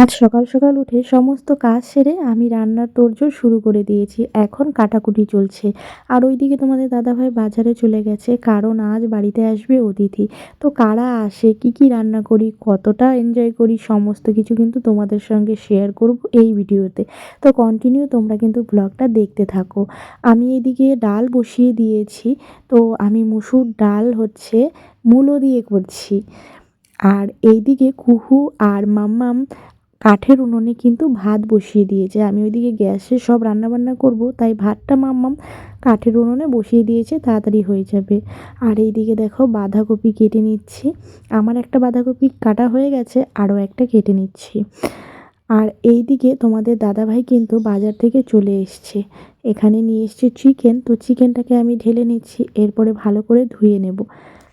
আজ সকাল সকাল উঠে সমস্ত কাজ সেরে আমি রান্নার তোড়জোড় শুরু করে দিয়েছি। এখন কাটাকুটি চলছে। আর ওইদিকে তোমাদের দাদাভাই বাজারে চলে গেছে, কারণ আজ বাড়িতে আসবে অতিথি। তো কারা আসে, কি কি রান্না করি, কতটা এনজয় করি, সমস্ত কিছু কিন্তু তোমাদের সঙ্গে শেয়ার করব এই ভিডিওতে। তো কন্টিনিউ তোমরা কিন্তু ব্লগটা দেখতে থাকো। আমি এদিকে ডাল বসিয়ে দিয়েছি। তো আমি মুসুর ডাল হচ্ছে মূলো দিয়ে করছি। আর এইদিকে কুহু আর মাম্মাম কাঠের উনুনে কিন্তু ভাত বসিয়ে দিয়েছে। আমি ওইদিকে গ্যাসে সব রান্নাবান্না করব, তাই ভাতটা মাম্মাম কাঠের উনুনে বসিয়ে দিয়েছে, তাড়াতাড়ি হয়ে যাবে। আর এইদিকে দেখো বাঁধাকপি কেটে নিচ্ছি। আমার একটা বাঁধাকপি কাটা হয়ে গেছে, আরও একটা কেটে নিচ্ছি। আর এইদিকে তোমাদের দাদাভাই কিন্তু বাজার থেকে চলে এসছে। এখানে নিয়ে এসছে চিকেন, তো চিকেনটাকে আমি ঢেলে নিচ্ছি, এরপরে ভালো করে ধুয়ে নেব।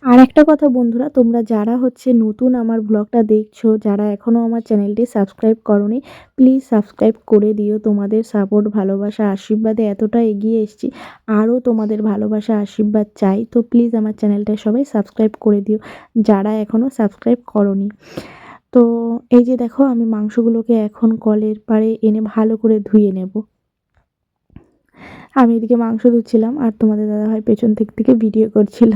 আর একটা কথা বন্ধুরা, তোমরা যারা হচ্ছে নতুন আমার ব্লগটা দেখছ, যারা এখনও আমার চ্যানেলটি সাবস্ক্রাইব করনি প্লিজ সাবস্ক্রাইব করে দিও। তোমাদের সাপোর্ট ভালোবাসা, আশীর্বাদে এতটা এগিয়ে এসেছি, আরও তোমাদের ভালোবাসা, আশীর্বাদ চাই। তো প্লিজ আমার চ্যানেলটা সবাই সাবস্ক্রাইব করে দিও, যারা এখনও সাবস্ক্রাইব করনি। তো এই যে দেখো, আমি মাংসগুলোকে এখন কলের পাড়ে এনে ভালো করে ধুয়ে নেব। আমি এদিকে মাংস ধুচ্ছিলাম, আর তোমাদের দাদাভাই পেছন দিক থেকে ভিডিও করছিল।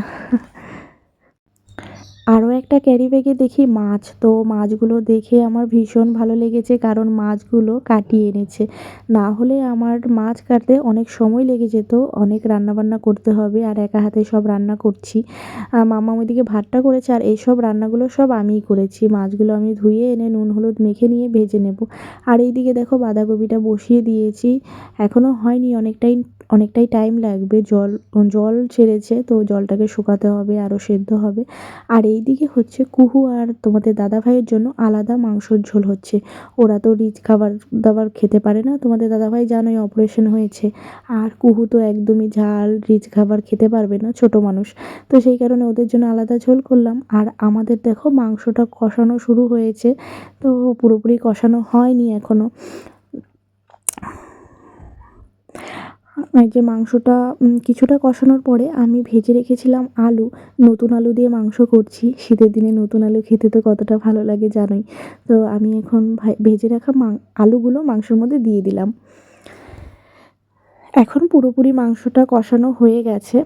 আরও একটা ক্যারি ব্যাগে দেখি মাছ, তো মাছগুলো দেখে আমার ভীষণ ভালো লেগেছে কারণ মাছগুলো কাটিয়ে এনেছে। না হলে আমার মাছ কাটতে অনেক সময় লেগে যেত, অনেক রান্নাবান্না করতে হবে আর একা হাতে সব রান্না করছি। মামা ওইদিকে ভাতটা করেছে আর এইসব রান্নাগুলো সব আমিই করেছি। মাছগুলো আমি ধুয়ে এনে নুন, হলুদ মেখে নিয়ে ভেজে নেব। আর এইদিকে দেখো বাঁধাকপিটা বসিয়ে দিয়েছি। এখনও হয়নি, অনেকটাই অনেকটাই টাইম লাগবে। জল জল ছেড়েছে তো জলটাকে শুকাতে হবে, আরও সেদ্ধ হবে। আর এইদিকে হচ্ছে কুহু আর তোমাদের দাদা ভাইয়ের জন্য আলাদা মাংসর ঝোল হচ্ছে। ওরা তো রিচ খাবার দাবার খেতে পারে না। তোমাদের দাদা ভাই জানোই অপারেশন হয়েছে। আর কুহু তো একদমই ঝাল, রিচ খাবার খেতে পারবে না, ছোট মানুষ। তো সেই কারণে ওদের জন্য আলাদা ঝোল করলাম। আর আমাদের দেখো মাংসটা কষানো শুরু হয়েছে। তো পুরোপুরি কষানো হয়নি এখনও যে মাংসটা কিছুটা কষানোর পরে আমি ভেজে রেখেছিলাম আলু। নতুন আলু দিয়ে মাংস করছি। শীতের দিনে নতুন আলু খেতে তো কতটা ভালো লাগে জানোই। তো আমি এখন ভেজে রাখা মাং- আলুগুলো মাংসের মধ্যে দিয়ে দিলাম। এখন পুরোপুরি মাংসটা কষানো হয়ে গেছে।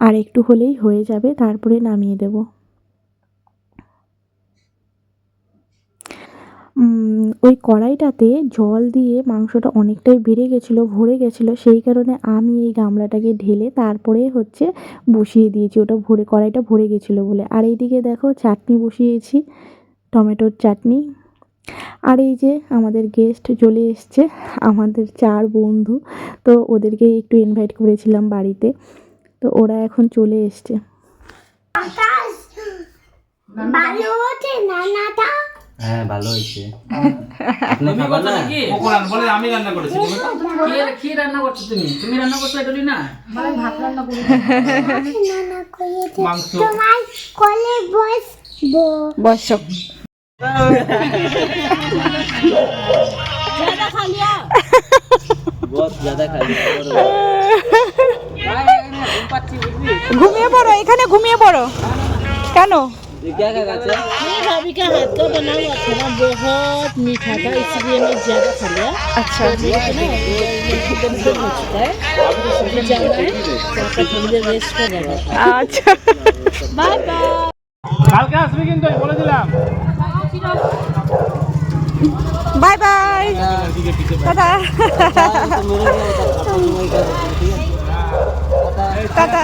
আর একটু হলেই হয়ে যাবে, তারপরে নামিয়ে দেব। ওই কড়াইটাতে জল দিয়ে মাংসটা অনেকটাই বেড়ে গেছিল, ভরে গেছিল, সেই কারণে আমি এই গামলাটাকে ঢেলে তারপরে হচ্ছে বসিয়ে দিয়েছি। ওটা ভরে, কড়াইটা ভরে গেছিল বলে। আর এইদিকে দেখো চাটনি বসিয়েছি, টমেটোর চাটনি। আর এই যে আমাদের গেস্ট চলে এসছে, আমাদের চার বন্ধু। তো ওদেরকে একটু ইনভাইট করেছিলাম বাড়িতে। তো ওরা এখন চলে এসছে। ভালো হচ্ছে নানাটা হ্যাঁ ভালো হয়েছে আপনি তুমি খাবার করছো না নাকি কোরআন বলে আমি রান্না করেছি তুমি কি কি রান্না করছো তুমি তুমি রান্না করছো এটলি না নানা করেছে মাংস তোমার কলে বসবো বস बहुत ज्यादा खाली ঘুমিয়ে পড়ো এখানে ঘুমিয়ে পড়ো কেন ये क्या क्या खाते हैं मेरी भाभी का हाथ का बना हुआ था ना बहुत मीठा था इसलिए मैं ज्यादा खा लिया আচ্ছা तो है ना एकदम से हो चुका है अभी जाना है वहाँ पर थोड़ी देर रेस्ट कर जाना আচ্ছা बाय बाय কালকে আসবি কিন্তু আমি বলে দিলাম বাই বাই টাটা तो मेरे को बता, आपको वही कर सकते हैं, ठीक है টাটা